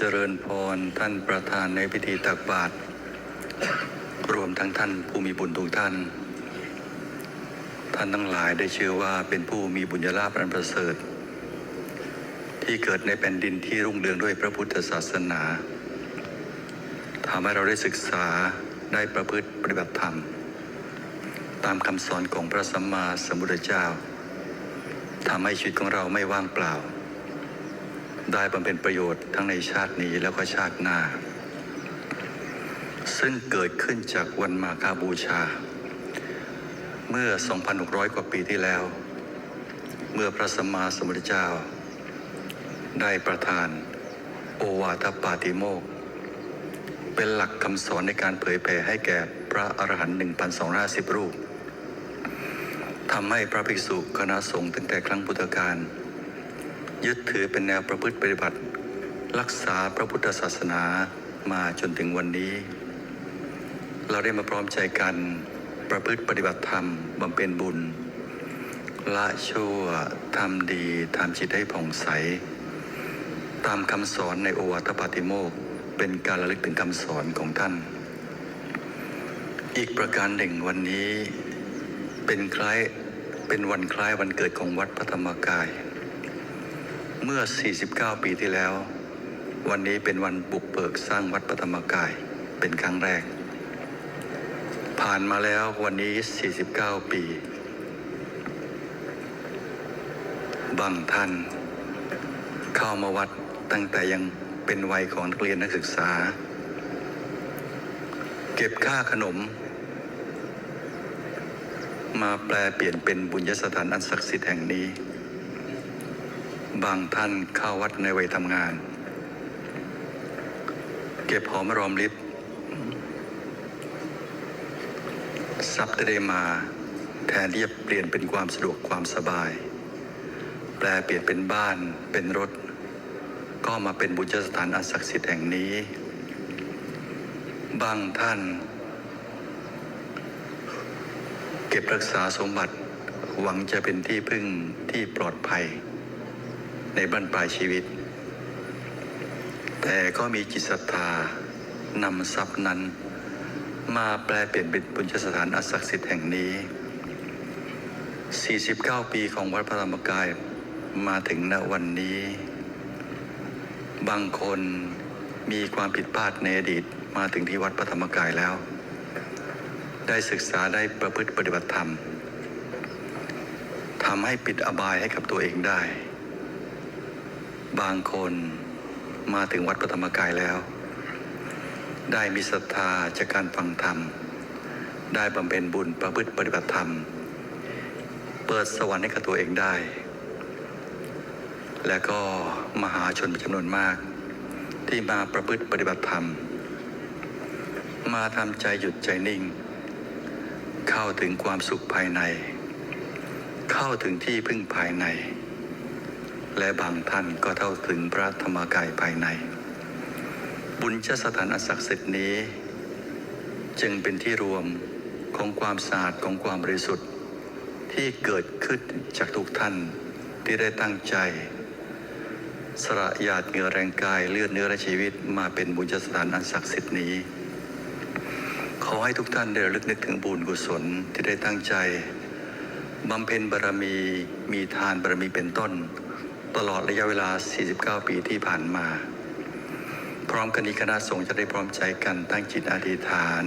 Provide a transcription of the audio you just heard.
เจริญพรท่านประธานในพิธีตักบาตรรวมทั้งท่านผู้มีบุญทุกท่าน ท่านทั้งหลายได้ชื่อว่าเป็นผู้มีบุญญาลาภอันประเสริฐ ที่เกิดในแผ่นดินที่รุ่งเรืองด้วยพระพุทธศาสนาทำให้เราได้ศึกษาได้ประพฤติปฏิบัติธรรม ตามคำสอนของพระสัมมาสัมพุทธเจ้าทำให้ชีวิตของเราไม่ว่างเปล่า ได้บำเพ็ญประโยชน์ทั้งในชาตินี้แล้วก็ชาติหน้า ซึ่งเกิดขึ้นจากวันมาคาบูชา เมื่อ 2,600 กว่าปีที่แล้ว เมื่อพระสัมมาสัมพุทธเจ้า ได้ประทานโอวาทปาติโมก เป็นหลักคำสอนในการเผยแผ่ให้แก่พระอรหันต์1,250 รูปทำให้พระภิกษุคณะสงฆ์ตั้งแต่ครั้งพุทธกาล ยึดถือเป็นแนวประพฤติปฏิบัติ รักษาพระพุทธศาสนามาจนถึงวันนี้ เราได้มาพร้อมใจกันประพฤติปฏิบัติธรรมบำเพ็ญบุญ ละชั่วทำดีทำจิตให้ผ่องใส ตามคำสอนในโอวาทปาติโมกเป็นการระลึกถึงคำสอนของท่าน อีกประการหนึ่งวันนี้เป็นคล้ายเป็นวันคล้ายวันเกิดของวัดพระธรรมกาย เมื่อ 49 ปีที่แล้ว วันนี้เป็นวันบุกเบิกสร้างวัดพระธรรมกายเป็นครั้งแรก ผ่านมาแล้ววันนี้ 49 ปี บางท่านเข้ามาวัดตั้งแต่ยังเป็นวัยของนักเรียนนักศึกษา เก็บค่าขนม มาแปลเปลี่ยนเป็นบุญยสถานอันศักดิ์สิทธิ์แห่งนี้ บางท่านเข้าวัดในวัยทำงาน เก็บหอมรอมริบทรัพย์ได้มาแทนที่จะเปลี่ยนเป็นความสะดวกความสบาย แปลเปลี่ยนเป็นบ้านเป็นรถ ก็มาเป็นบุญสถานอันศักดิ์สิทธิ์แห่งนี้ บางท่าน เก็บรักษาสมบัติหวังจะเป็นที่พึ่งที่ปลอดภัย ในบรรปลายชีวิต แต่ก็มีจิตศรัทธานำทรัพย์นั้น มาแปลเปลี่ยนเป็นบุญสถานอันศักดิ์สิทธิ์แห่งนี้ 49 ปีของวัดพระธรรมกายมาถึงณวันนี้ บางคนมีความผิดพลาดในอดีตมาถึงที่วัดพระธรรมกายแล้ว ได้ศึกษาได้ประพฤติปฏิบัติธรรมทำให้ปิดอบายให้กับตัวเองได้ บางคนมาถึงวัดพระธรรมกายแล้ว ได้มีศรัทธาจากการฟังธรรม ได้บำเพ็ญบุญประพฤติปฏิบัติธรรม เปิดสวรรค์ให้กับตัวเองได้ และก็มหาชนเป็นจำนวนมาก ที่มาประพฤติปฏิบัติธรรม มาทำใจหยุดใจนิ่ง เข้าถึงความสุขภายใน เข้าถึงที่พึ่งภายใน และบางท่านก็เท่าถึงพระธรรมกายภายใน บุญชสถานอันศักดิ์สิทธิ์นี้ จึงเป็นที่รวมของความสะอาดของความบริสุทธิ์ที่เกิดขึ้นจากทุกท่านที่ได้ตั้งใจ สละหยาดเหงื่อแรงกายเลือดเนื้อและชีวิตมาเป็นบุญสถานอันศักดิ์สิทธิ์นี้ ขอให้ทุกท่านได้ระลึกนึกถึงบุญกุศลที่ได้ตั้งใจบำเพ็ญบารมีมีทานบารมีเป็นต้น ตลอดระยะเวลา 49 ปีที่ผ่านมา พร้อมกันนี้คณะสงฆ์จะได้พร้อมใจกันตั้งจิตอธิษฐาน